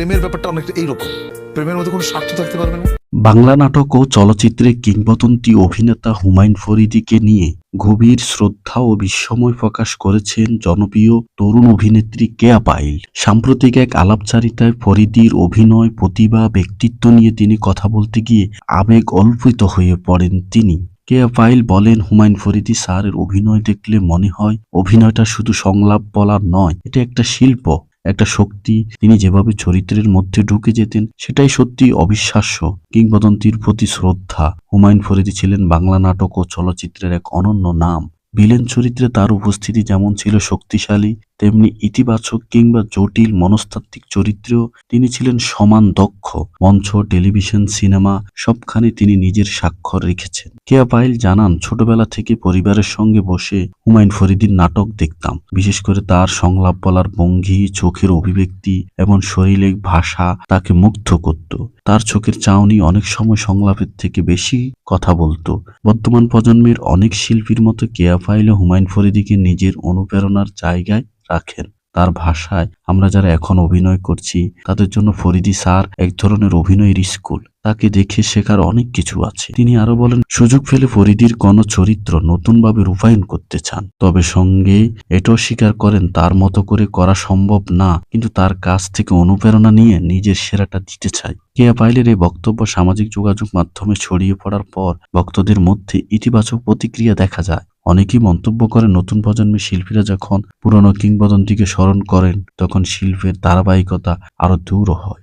প্রেমের ব্যাপারটা অনেকটা এইরকম। প্রেমের মধ্যে কোনো স্বার্থ থাকতে পারবে না। বাংলা নাটক ও চলচ্চিত্রে কিংবদন্তি অভিনেতা হুমায়ুন ফরিদিকে নিয়ে গভীর শ্রদ্ধা ও বিস্ময় প্রকাশ করেছেন জনপ্রিয় তরুণ অভিনেত্রী কেয়া পাইল সাম্প্রতিক এক আলাপচারিতায় ফরিদির অভিনয়, প্রতিভা, ব্যক্তিত্ব নিয়ে তিনি কথা বলতে গিয়ে আবেগ অল্পিত হয়ে পড়েন তিনি। কেয়া পাইল বলেন, হুমায়ুন ফরিদি স্যারের অভিনয় দেখলে মনে হয় অভিনয়টা শুধু সংলাপ বলার নয়, এটা একটা শিল্প। একটা শক্তি, তিনি যেভাবে চরিত্রের মধ্যে ঢুকে যেতেন, সেটাই সত্যি অবিশ্বাস্য। কিংবদন্তির প্রতি শ্রদ্ধা। হুমায়ুন ফরিদি ছিলেন বাংলা নাটক ও চলচ্চিত্রের এক অনন্য নাম। ভিলেন চরিত্রে তার উপস্থিতি যেমন ছিল শক্তিশালী তেমনি ইতিবাচক কিংবা জটিল মনস্তাত্ত্বিক চরিত্রেও তিনি ছিলেন সমান দক্ষ। মঞ্চ, টেলিভিশন, সিনেমা সবখানে তিনি নিজের স্বাক্ষর রেখেছেন। কেয়া পাইল জানান, ছোটবেলা থেকে পরিবারের সঙ্গে বসে হুমায়ুন ফরিদির নাটক দেখতাম। বিশেষ করে তার সংলাপ বলার ভঙ্গি, চোখের অভিব্যক্তি এবং শরীরের ভাষা তাকে মুগ্ধ করত। তার চোখের চাউনি অনেক সময় সংলাপের থেকে বেশি কথা বলতো। বর্তমান প্রজন্মের অনেক শিল্পীর মতো কেয়া পাইল হুমায়ুন ফরিদিকে নিজের অনুপ্রেরণার জায়গায় রাখেন। তার ভাষায় আমরা যারা এখন অভিনয় করছি, তাদের জন্য ফরিদি স্যার এক ধরনের অভিনয়ের স্কুল। তাকে দেখে শেখার অনেক কিছু আছে। তিনি আরও বলেন, সুযোগ পেলে ফরিদির কোন চরিত্র নতুনভাবে রূপায়ণ করতে চান। তবে সঙ্গে এটাও স্বীকার করেন, তার মতো করে করা সম্ভব না। কিন্তু তার কাছ থেকে অনুপ্রেরণা নিয়ে নিজের সেরাটা দিতে চাই কেয়া পাইলের এই বক্তব্য সামাজিক যোগাযোগ মাধ্যমে ছড়িয়ে পড়ার পর ভক্তদের মধ্যে ইতিবাচক প্রতিক্রিয়া দেখা যায়। অনেকেই মন্তব্য করেন, নতুন প্রজন্মের শিল্পীরা যখন পুরনো কিংবদন্তিকে স্মরণ করেন, তখন শিল্পের ধারাবাহিকতা আরও দূর হয়।